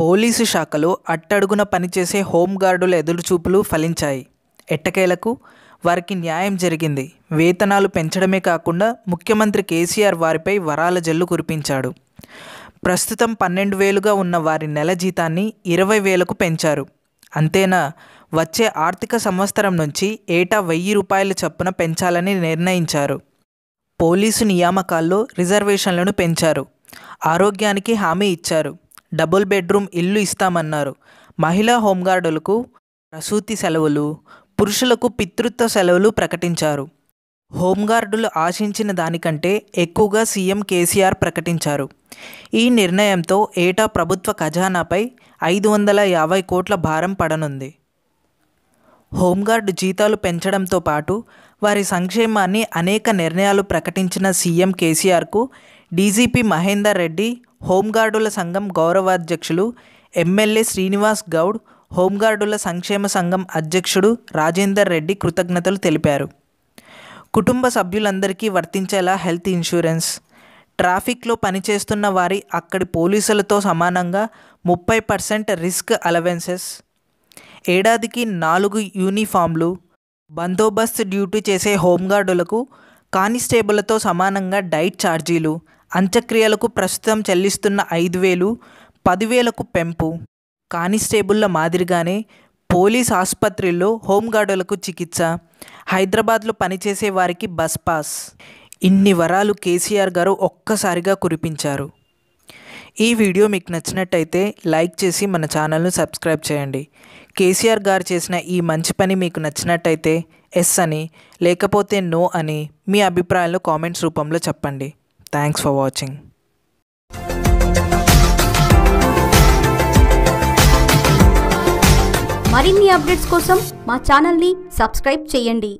Police శాఖలో అట్టడుగున పనిచేసే హోంగార్డుల ఎదురుచూపులు ఫలించాయి. ఎట్టకేలకు? వారికి న్యాయం జరిగింది. వేతనాలు పెంచడమే కాకుండా ముఖ్యమంత్రి కేసీఆర్ వారిపై వరాల జల్లు కురిపించాడు. ప్రస్తుతం పన్నెండు వేలుగా ఉన్న వారి నెల జీతాన్ని ఇరవై వేలకు పెంచారు. అంతేనా? వచ్చే ఆర్థిక సంవత్సరం నుంచి ఏటా వెయ్యి రూపాయల చొప్పున పెంచాలని నిర్ణయించారు. పోలీసు నియామకాల్లో రిజర్వేషన్లను పెంచారు. ఆరోగ్యానికి హామీ ఇచ్చారు. డబుల్ బెడ్రూమ్ ఇల్లు ఇస్తామన్నారు. మహిళా హోంగార్డులకు ప్రసూతి సెలవులు పురుషులకు పితృత్వ సెలవులు ప్రకటించారు. హోంగార్డులు ఆశించిన దానికంటే ఎక్కువగా సీఎం కేసీఆర్ ప్రకటించారు. ఈ నిర్ణయంతో ఏటా ప్రభుత్వ ఖజానాపై ఐదు వందల యాభై కోట్ల భారం పడనుంది. హోంగార్డు జీతాలు పెంచడంతో పాటు వారి సంక్షేమాన్ని అనేక నిర్ణయాలు ప్రకటించిన సీఎం కేసీఆర్కు డీజీపీ మహేందర్ రెడ్డి హోంగార్డుల సంఘం గౌరవాధ్యక్షులు ఎమ్మెల్యే శ్రీనివాస్ గౌడ్ హోంగార్డుల సంక్షేమ సంఘం అధ్యక్షుడు రాజేందర్ రెడ్డి కృతజ్ఞతలు తెలిపారు. కుటుంబ సభ్యులందరికీ వర్తించేలా హెల్త్ ఇన్సూరెన్స్ ట్రాఫిక్లో పనిచేస్తున్న వారి అక్కడి పోలీసులతో సమానంగా ముప్పై పర్సెంట్ రిస్క్ అలవెన్సెస్. ఏడాదికి నాలుగు యూనిఫామ్లు. బందోబస్తు డ్యూటీ చేసే హోంగార్డులకు కానిస్టేబుల్తో సమానంగా డైట్ ఛార్జీలు. అంత్యక్రియలకు ప్రస్తుతం చెల్లిస్తున్న ఐదు వేలు పదివేలకు పెంపు. కానిస్టేబుల్ల మాదిరిగానే పోలీస్ ఆసుపత్రిలో హోంగార్డులకు చికిత్స. హైదరాబాద్లో పనిచేసే వారికి బస్ పాస్. ఇన్ని వరాలు కేసీఆర్ గారు ఒక్కసారిగా కురిపించారు. ఈ వీడియో మీకు నచ్చినట్టయితే లైక్ చేసి మన ఛానల్ను సబ్స్క్రైబ్ చేయండి. కేసీఆర్ గారు చేసిన ఈ మంచి పని మీకు నచ్చినట్టయితే ఎస్ అని లేకపోతే నో అని మీ అభిప్రాయాలు కామెంట్స్ రూపంలో చెప్పండి. థ్యాంక్స్ ఫర్ వాచింగ్ మరిన్ని అప్డేట్స్ కోసం మా ఛానల్ని సబ్స్క్రైబ్ చేయండి.